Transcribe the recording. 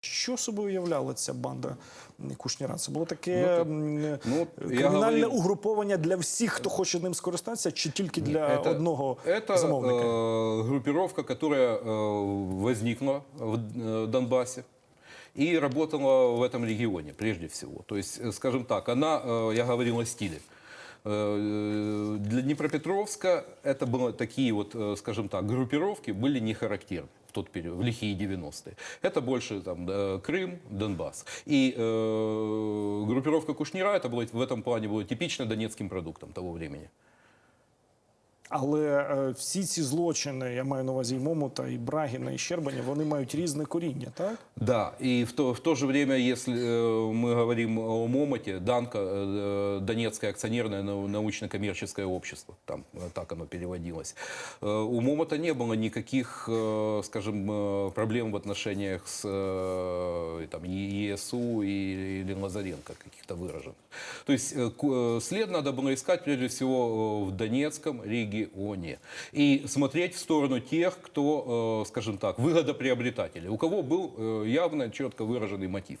Що собою являла ця банда Кушніра? Це було таке так, м, ну, я кримінальне говорив- угруповання для всіх, хто хоче ним скористатися, чи тільки для Это- одного это, замовника? э, группировка, которая э, возникла в э, Донбассе и работала в этом регионе прежде всего. То есть, э, скажем так, она, э, я говорил о стиле. Э, Для Днепропетровска это были такие вот, э, скажем так, группировки были не характерны в тот период, в лихие 90-е. Это больше там э, Крым, Донбасс. И э, группировка Кушнира это было, в этом плане было типично донецким продуктом того времени. Але е, всі ці злочини, я маю на увазі і Момота, і Брагіна, і Щербаня, вони мають різне коріння, так? Да, и в то, в то же время, если э, мы говорим о МОМАТе, Данка, э, Донецкое акционерное нау- научно-коммерческое общество, там э, так оно переводилось, э, у МОМАТа не было никаких, э, скажем, э, проблем в отношениях с э, там, Е- ЕСУ и- или Лазаренко каких-то выраженных. То есть э, ку- э, след надо было искать прежде всего э, в Донецком регионе и смотреть в сторону тех, кто, э, скажем так, выгодоприобретатели, у кого был э, явно четко выраженный мотив.